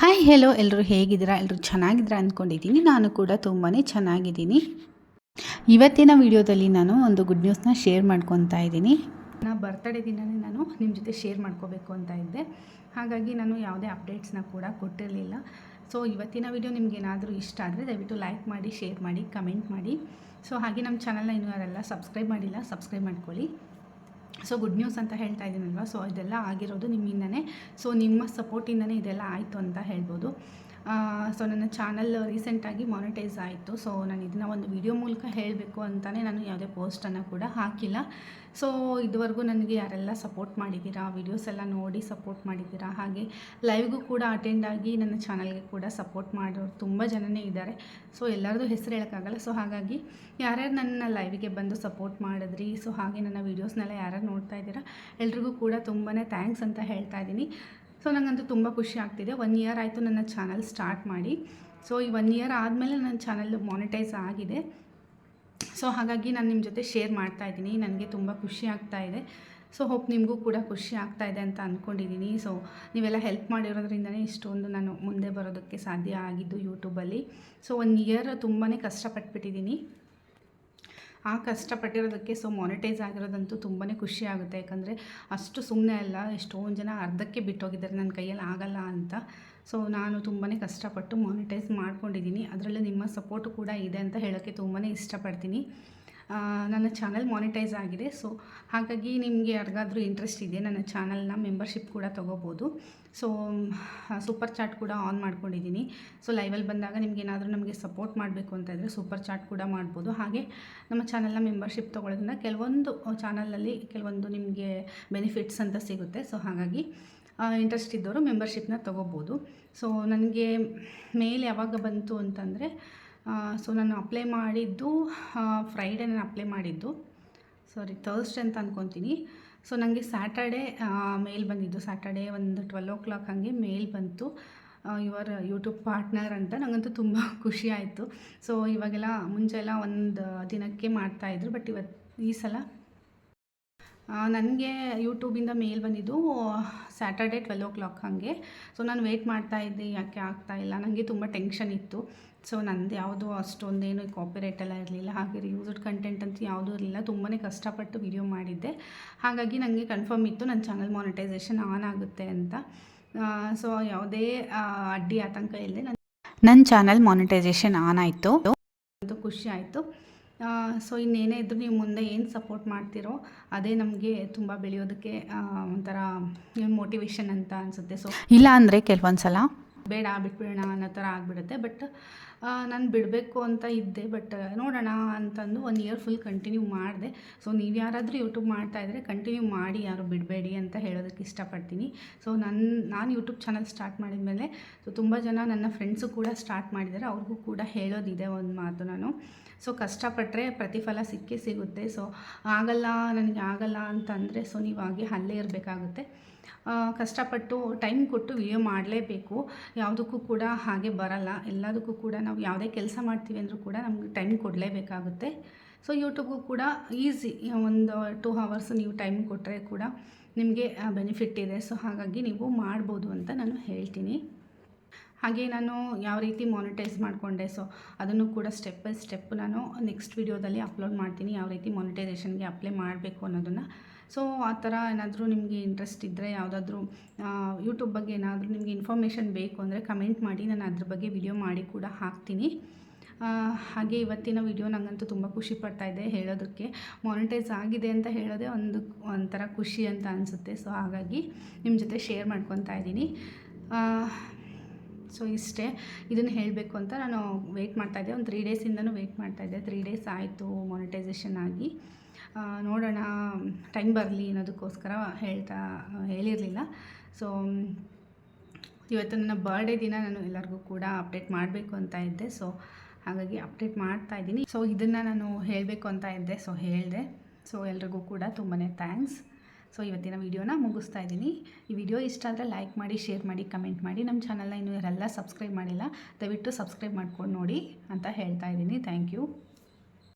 Hi hello ಎಲ್ಲರೂ ಹೇಗಿದ್ದೀರಾ? ಎಲ್ಲರೂ ಚೆನ್ನಾಗಿದ್ದೀರಾ ಅಂದ್ಕೊಂಡಿದ್ದೀನಿ. ನಾನು ಕೂಡ ತುಂಬಾ ಚೆನ್ನಾಗಿದ್ದೀನಿ. ಇವತ್ತಿನ ವಿಡಿಯೋದಲ್ಲಿ ನಾನು ಒಂದು ಗುಡ್ ನ್ಯೂಸ್ನ ಶೇರ್ ಮಾಡ್ಕೊತಾ ಇದ್ದೀನಿ. ನನ್ನ ಬರ್ತಡೇ ದಿನನೇ ನಾನು ನಿಮ್ಮ ಜೊತೆ ಶೇರ್ ಮಾಡ್ಕೋಬೇಕು ಅಂತ ಇದ್ದೆ. ಹಾಗಾಗಿ ನಾನು ಯಾವುದೇ ಅಪ್ಡೇಟ್ಸ್ನ ಕೂಡ ಕೊಟ್ಟಿರಲಿಲ್ಲ. ಸೊ ಇವತ್ತಿನ ವಿಡಿಯೋ ನಿಮ್ಗೆ ಏನಾದರೂ ಇಷ್ಟ ಆದರೆ ದಯವಿಟ್ಟು ಲೈಕ್ ಮಾಡಿ ಶೇರ್ ಮಾಡಿ ಕಮೆಂಟ್ ಮಾಡಿ. ಸೊ ಹಾಗೆ ನಮ್ಮ ಚಾನಲ್ನ ಇನ್ನೂ ಯಾರೆಲ್ಲ ಸಬ್ಸ್ಕ್ರೈಬ್ ಮಾಡಿಲ್ಲ ಸಬ್ಸ್ಕ್ರೈಬ್ ಮಾಡ್ಕೊಳ್ಳಿ. ಸೊ ಗುಡ್ ನ್ಯೂಸ್ ಅಂತ ಹೇಳ್ತಾ ಇದ್ದೀನಲ್ವ? ಸೊ ಇದೆಲ್ಲ ಆಗಿರೋದು ನಿಮ್ಮಿಂದನೇ. ಸೊ ನಿಮ್ಮ ಸಪೋರ್ಟಿಂದನೇ ಇದೆಲ್ಲ ಆಯಿತು ಅಂತ ಹೇಳ್ಬೋದು. ಸೊ ನನ್ನ ಚಾನಲ್ ರೀಸೆಂಟಾಗಿ ಮಾನಿಟೈಸ್ ಆಯಿತು. ಸೊ ನಾನು ಇದನ್ನು ಒಂದು ವಿಡಿಯೋ ಮೂಲಕ ಹೇಳಬೇಕು ಅಂತಲೇ ನಾನು ಯಾವುದೇ ಪೋಸ್ಟನ್ನು ಕೂಡ ಹಾಕಿಲ್ಲ. ಸೊ ಇದುವರೆಗೂ ನನಗೆ ಯಾರೆಲ್ಲ ಸಪೋರ್ಟ್ ಮಾಡಿದ್ದೀರಾ ವಿಡಿಯೋಸ್ ಎಲ್ಲ ನೋಡಿ ಸಪೋರ್ಟ್ ಮಾಡಿದ್ದೀರಾ, ಹಾಗೆ ಲೈವ್ಗೂ ಕೂಡ ಅಟೆಂಡ್ ಆಗಿ ನನ್ನ ಚಾನಲ್ಗೆ ಕೂಡ ಸಪೋರ್ಟ್ ಮಾಡೋರು ತುಂಬ ಜನನೇ ಇದ್ದಾರೆ. ಸೊ ಎಲ್ಲರದ್ದು ಹೆಸರು ಹೇಳೋಕ್ಕಾಗಲ್ಲ. ಸೊ ಹಾಗಾಗಿ ಯಾರ್ಯಾರು ನನ್ನ ಲೈವಿಗೆ ಬಂದು ಸಪೋರ್ಟ್ ಮಾಡಿದ್ರಿ ಸೊ ಹಾಗೆ ನನ್ನ ವೀಡಿಯೋಸ್ನೆಲ್ಲ ಯಾರ್ಯಾರು ನೋಡ್ತಾ ಇದ್ದೀರಾ, ಎಲ್ರಿಗೂ ಕೂಡ ತುಂಬಾ ಥ್ಯಾಂಕ್ಸ್ ಅಂತ ಹೇಳ್ತಾ ಇದ್ದೀನಿ. ಸೊ ನನಗಂತೂ ತುಂಬ ಖುಷಿ ಆಗ್ತಿದೆ. ಒನ್ ಇಯರ್ ಆಯಿತು ನನ್ನ ಚಾನಲ್ ಸ್ಟಾರ್ಟ್ ಮಾಡಿ. ಸೊ ಈ ಒನ್ ಇಯರ್ ಆದಮೇಲೆ ನನ್ನ ಚಾನಲ್ ಮಾನಿಟೈಸ್ ಆಗಿದೆ. ಸೊ ಹಾಗಾಗಿ ನಾನು ನಿಮ್ಮ ಜೊತೆ ಶೇರ್ ಮಾಡ್ತಾ ಇದ್ದೀನಿ. ನನಗೆ ತುಂಬ ಖುಷಿ ಆಗ್ತಾ ಇದೆ. ಸೊ ಹೋಪ್ ನಿಮಗೂ ಕೂಡ ಖುಷಿ ಆಗ್ತಾ ಇದೆ ಅಂತ ಅಂದ್ಕೊಂಡಿದ್ದೀನಿ ಸೊ ನೀವೆಲ್ಲ ಹೆಲ್ಪ್ ಮಾಡಿರೋದ್ರಿಂದನೇ ಇಷ್ಟೊಂದು ನಾನು ಮುಂದೆ ಬರೋದಕ್ಕೆ ಸಾಧ್ಯ ಆಗಿದ್ದು ಯೂಟ್ಯೂಬಲ್ಲಿ ಸೊ ಒನ್ ಇಯರ್ ತುಂಬಾ ಕಷ್ಟಪಟ್ಬಿಟ್ಟಿದ್ದೀನಿ ಆ ಕಷ್ಟಪಟ್ಟಿರೋದಕ್ಕೆ ಸೊ ಮಾನಿಟೈಸ್ ಆಗಿರೋದಂತೂ ತುಂಬಾ ಖುಷಿ ಆಗುತ್ತೆ. ಯಾಕಂದರೆ ಅಷ್ಟು ಸುಮ್ಮನೆ ಅಲ್ಲ ಎಷ್ಟೊಂದು ಜನ ಅರ್ಧಕ್ಕೆ ಬಿಟ್ಟೋಗಿದ್ದಾರೆ ನನ್ನ ಕೈಯಲ್ಲಿ ಆಗಲ್ಲ ಅಂತ. ಸೊ ನಾನು ತುಂಬಾ ಕಷ್ಟಪಟ್ಟು ಮಾನಿಟೈಸ್ ಮಾಡ್ಕೊಂಡಿದ್ದೀನಿ. ಅದರಲ್ಲೂ ನಿಮ್ಮ ಸಪೋರ್ಟು ಕೂಡ ಇದೆ ಅಂತ ಹೇಳೋಕ್ಕೆ ತುಂಬಾ ಇಷ್ಟಪಡ್ತೀನಿ. ನನ್ನ ಚಾನಲ್ ಮಾನಿಟೈಸ್ ಆಗಿದೆ. ಸೊ ಹಾಗಾಗಿ ನಿಮಗೆ ಯಾರಿಗಾದ್ರೂ ಇಂಟ್ರೆಸ್ಟ್ ಇದೆ, ನನ್ನ ಚಾನಲ್ನ ಮೆಂಬರ್ಶಿಪ್ ಕೂಡ ತೊಗೋಬೋದು. ಸೊ ಸೂಪರ್ ಚಾಟ್ ಕೂಡ ಆನ್ ಮಾಡ್ಕೊಂಡಿದ್ದೀನಿ ಸೊ ಲೈವಲ್ಲಿ ಬಂದಾಗ ನಿಮ್ಗೆ ಏನಾದರೂ ನಮಗೆ ಸಪೋರ್ಟ್ ಮಾಡಬೇಕು ಅಂತ ಇದ್ದರೆ ಸೂಪರ್ ಚಾಟ್ ಕೂಡ ಮಾಡ್ಬೋದು. ಹಾಗೆ ನಮ್ಮ ಚಾನಲ್ನ ಮೆಂಬರ್ಶಿಪ್ ತೊಗೊಳೋದ್ರಿಂದ ಕೆಲವೊಂದು ಚಾನಲಲ್ಲಿ ಕೆಲವೊಂದು ನಿಮಗೆ ಬೆನಿಫಿಟ್ಸ್ ಅಂತ ಸಿಗುತ್ತೆ. ಸೊ ಹಾಗಾಗಿ ಇಂಟ್ರೆಸ್ಟ್ ಇದ್ದವರು ಮೆಂಬರ್ಶಿಪ್ನ ತೊಗೋಬೋದು. ಸೊ ನನಗೆ ಮೇಲೆ ಯಾವಾಗ ಬಂತು ಅಂತಂದರೆ ಸೊ ನಾನು ಅಪ್ಲೈ ಮಾಡಿದ್ದು ಫ್ರೈಡೇ ನಾನು ಅಪ್ಲೈ ಮಾಡಿದ್ದು. ಸಾರಿ ಥರ್ಸ್ಡೇ ಅಂತ ಅಂದ್ಕೊತೀನಿ ಸೊ ನನಗೆ ಸ್ಯಾಟರ್ಡೇ ಮೇಲ್ ಬಂದಿದ್ದು. ಸ್ಯಾಟರ್ಡೇ ಒಂದು ಟ್ವೆಲ್ ಓ ಕ್ಲಾಕ್ ಹಾಗೆ ಮೇಲ್ ಬಂತು. ಯುವರ್ ಯೂಟ್ಯೂಬ್ ಪಾರ್ಟ್ನರ್ ಅಂತ ನನಗಂತೂ ತುಂಬ ಖುಷಿ ಆಯಿತು. ಸೊ ಇವಾಗೆಲ್ಲ ಮುಂಚೆಲ್ಲ ಒಂದು ದಿನಕ್ಕೆ ಮಾಡ್ತಾಯಿದ್ರು ಬಟ್ ಇವತ್ತು ಈ ಸಲ ನನಗೆ ಯೂಟ್ಯೂಬಿಂದ ಮೇಲ್ ಬಂದಿದ್ದು ಸ್ಯಾಟರ್ಡೆ ಟ್ವೆಲ್ ಓ ಕ್ಲಾಕ್ ಹಾಗೆ. ಸೊ ನಾನು ವೆಯ್ಟ್ ಮಾಡ್ತಾ ಇದ್ದೆ, ಯಾಕೆ ಆಗ್ತಾಯಿಲ್ಲ ನನಗೆ ತುಂಬ ಟೆನ್ಷನ್ ಇತ್ತು. ಸೊ ನಂದು ಯಾವುದು ಅಷ್ಟೊಂದೇನು ಕಾಪಿರೈಟ್ ಎಲ್ಲ ಇರಲಿಲ್ಲ. ಹಾಗೆ ರಿಯೂಸ್ಡ್ ಕಂಟೆಂಟ್ ಅಂತ ಯಾವುದೂ ಇರಲಿಲ್ಲ. ತುಂಬಾ ಕಷ್ಟಪಟ್ಟು ವಿಡಿಯೋ ಮಾಡಿದ್ದೆ. ಹಾಗಾಗಿ ನನಗೆ ಕನ್ಫರ್ಮ್ ಇತ್ತು ನನ್ನ ಚಾನಲ್ ಮಾನಿಟೈಸೇಷನ್ ಆನ್ ಆಗುತ್ತೆ ಅಂತ. ಸೊ ಯಾವುದೇ ಅಡ್ಡಿ ಆತಂಕ ಇಲ್ಲದೆ ನನ್ನ ನನ್ನ ಚಾನಲ್ ಮಾನಿಟೈಸೇಷನ್ ಆನ್ ಆಯಿತು. ಖುಷಿ ಆಯಿತು. ಸೊ ಇನ್ನೇನೇ ಇದ್ದರೂ ನೀವು ಮುಂದೆ ಏನು ಸಪೋರ್ಟ್ ಮಾಡ್ತೀರೋ ಅದೇ ನಮಗೆ ತುಂಬ ಬೆಳೆಯೋದಕ್ಕೆ ಒಂಥರ ಮೋಟಿವೇಶನ್ ಅಂತ ಅನಿಸುತ್ತೆ. ಸೊ ಇಲ್ಲ ಅಂದರೆ ಕೆಲವೊಂದು ಸಲ ಬೇಡ, ಬಿಟ್ಬಿಡೋಣ ಅನ್ನೋ ಥರ ಆಗಿಬಿಡುತ್ತೆ. ಬಟ್ ನಾನು ಬಿಡಬೇಕು ಅಂತ ಇದ್ದೆ. ಬಟ್, ನೋಡೋಣ ಅಂತಂದು ಒನ್ ಇಯರ್ ಫುಲ್ ಕಂಟಿನ್ಯೂ ಮಾಡಿದೆ. ಸೊ, ನೀವು ಯಾರಾದರೂ ಯೂಟ್ಯೂಬ್ ಮಾಡ್ತಾಯಿದ್ರೆ ಕಂಟಿನ್ಯೂ ಮಾಡಿ, ಯಾರು ಬಿಡಬೇಡಿ ಅಂತ ಹೇಳೋದಕ್ಕೆ ಇಷ್ಟಪಡ್ತೀನಿ. ಸೊ ನನ್ನ ನಾನು ಯೂಟ್ಯೂಬ್ ಚಾನಲ್ ಸ್ಟಾರ್ಟ್ ಮಾಡಿದ ಮೇಲೆ ಸೊ, ತುಂಬ ಜನ ನನ್ನ ಫ್ರೆಂಡ್ಸು ಕೂಡ ಸ್ಟಾರ್ಟ್ ಮಾಡಿದ್ದಾರೆ. ಅವ್ರಿಗೂ ಕೂಡ ಹೇಳೋದಿದೆ ಒಂದು ಮಾತು ನಾನು. ಸೊ ಕಷ್ಟಪಟ್ಟರೆ ಪ್ರತಿಫಲ ಸಿಕ್ಕೇ ಸಿಗುತ್ತೆ. ಸೊ, ಆಗಲ್ಲ, ನನಗೆ ಆಗಲ್ಲ ಅಂತಂದರೆ, ಸೊ, ನೀವು ಹಾಗೆ ಅಲ್ಲೇ ಇರಬೇಕಾಗುತ್ತೆ. ಕಷ್ಟಪಟ್ಟು ಟೈಮ್ ಕೊಟ್ಟು ವಿಡಿಯೋ ಮಾಡಲೇಬೇಕು. ಯಾವುದಕ್ಕೂ ಕೂಡ ಹಾಗೆ ಬರಲ್ಲ. ಎಲ್ಲದಕ್ಕೂ ಕೂಡ ನಾವು ಯಾವುದೇ ಕೆಲಸ ಮಾಡ್ತೀವಿ ಅಂದರೂ ಕೂಡ ನಮಗೆ ಟೈಮ್ ಕೊಡಲೇಬೇಕಾಗುತ್ತೆ. ಸೊ ಯೂಟ್ಯೂಬ್ಗೂ ಕೂಡ ಈಸಿ ಒಂದು ಟೂ ಹವರ್ಸ್ ನೀವು ಟೈಮ್ ಕೊಟ್ಟರೆ ಕೂಡ ನಿಮಗೆ ಬೆನಿಫಿಟ್ ಇದೆ. ಸೊ ಹಾಗಾಗಿ ನೀವು ಮಾಡ್ಬೋದು ಅಂತ ನಾನು ಹೇಳ್ತೀನಿ. ಹಾಗೆ ನಾನು ಯಾವ ರೀತಿ ಮಾನಿಟೈಸ್ ಮಾಡಿಕೊಂಡೆ ಸೊ ಅದನ್ನು ಕೂಡ ಸ್ಟೆಪ್ ಬೈ ಸ್ಟೆಪ್ ನಾನು ನೆಕ್ಸ್ಟ್ ವೀಡಿಯೋದಲ್ಲಿ ಅಪ್ಲೋಡ್ ಮಾಡ್ತೀನಿ. ಯಾವ ರೀತಿ ಮಾನಿಟೈಸೇಷನ್ಗೆ ಅಪ್ಲೈ ಮಾಡಬೇಕು ಅನ್ನೋದನ್ನು. ಸೊ ಆ ಥರ ಏನಾದರೂ ನಿಮಗೆ ಇಂಟ್ರೆಸ್ಟ್ ಇದ್ದರೆ ಯಾವುದಾದ್ರೂ ಯೂಟ್ಯೂಬ್ ಬಗ್ಗೆ ಏನಾದರೂ ನಿಮಗೆ ಇನ್ಫಾರ್ಮೇಷನ್ ಬೇಕು ಅಂದರೆ ಕಮೆಂಟ್ ಮಾಡಿ, ನಾನು ಅದ್ರ ಬಗ್ಗೆ ವಿಡಿಯೋ ಮಾಡಿ ಕೂಡ ಹಾಕ್ತೀನಿ. ಹಾಗೆ ಇವತ್ತಿನ ವಿಡಿಯೋ ನನಗಂತೂ ತುಂಬ ಖುಷಿ ಇದೆ ಹೇಳೋದಕ್ಕೆ. ಮಾನಿಟೈಸ್ ಆಗಿದೆ ಅಂತ ಹೇಳೋದೇ ಒಂದು, ಒಂಥರ ಖುಷಿ ಅಂತ ಅನಿಸುತ್ತೆ. ಸೊ ಹಾಗಾಗಿ ನಿಮ್ಮ ಜೊತೆ ಶೇರ್ ಮಾಡ್ಕೊತಾ ಇದ್ದೀನಿ. ಸೊ ಇಷ್ಟೇ. ಇದನ್ನು ಹೇಳಬೇಕು ಅಂತ ನಾನು ವೆಯ್ಟ್ ಮಾಡ್ತಾಯಿದ್ದೆ ಒಂದು ತ್ರೀ ಡೇಸಿಂದನೂ ವೆಯ್ಟ್ ಮಾಡ್ತಾಯಿದ್ದೆ ತ್ರೀ ಡೇಸ್ ಆಯಿತು ಮಾನಿಟೈಸೇಷನ್ ಆಗಿ. ನೋಡೋಣ ಟೈಮ್ ಬರಲಿ ಅನ್ನೋದಕ್ಕೋಸ್ಕರ ಹೇಳ್ತಾ, ಹೇಳಿರಲಿಲ್ಲ. ಸೊ ಇವತ್ತು ನನ್ನ ಬರ್ಡೇ ದಿನ ನಾನು ಎಲ್ಲರಿಗೂ ಕೂಡ ಅಪ್ಡೇಟ್ ಮಾಡಬೇಕು ಅಂತ ಇದ್ದೆ. ಸೊ ಹಾಗಾಗಿ ಅಪ್ಡೇಟ್ ಮಾಡ್ತಾ ಇದ್ದೀನಿ. ಸೊ ಇದನ್ನು ನಾನು ಹೇಳಬೇಕು ಅಂತ ಇದ್ದೆ. ಸೊ ಹೇಳಿದೆ. ಸೊ ಎಲ್ರಿಗೂ ಕೂಡ ತುಂಬಾ ಥ್ಯಾಂಕ್ಸ್ ಸೊ ಇವತ್ತಿನ ವೀಡಿಯೋನ ಮುಗಿಸ್ತಾ ಇದ್ದೀನಿ. ಈ ವಿಡಿಯೋ ಇಷ್ಟ ಆದರೆ ಲೈಕ್ ಮಾಡಿ ಶೇರ್ ಮಾಡಿ ಕಮೆಂಟ್ ಮಾಡಿ. ನಮ್ಮ ಚಾನಲ್ನ ಇನ್ನೂ ಯಾರೆಲ್ಲ ಸಬ್ಸ್ಕ್ರೈಬ್ ಮಾಡಿಲ್ಲ, ದಯವಿಟ್ಟು ಸಬ್ಸ್ಕ್ರೈಬ್ ಮಾಡ್ಕೊಂಡು ನೋಡಿ ಅಂತ ಹೇಳ್ತಾ ಇದ್ದೀನಿ. Thank you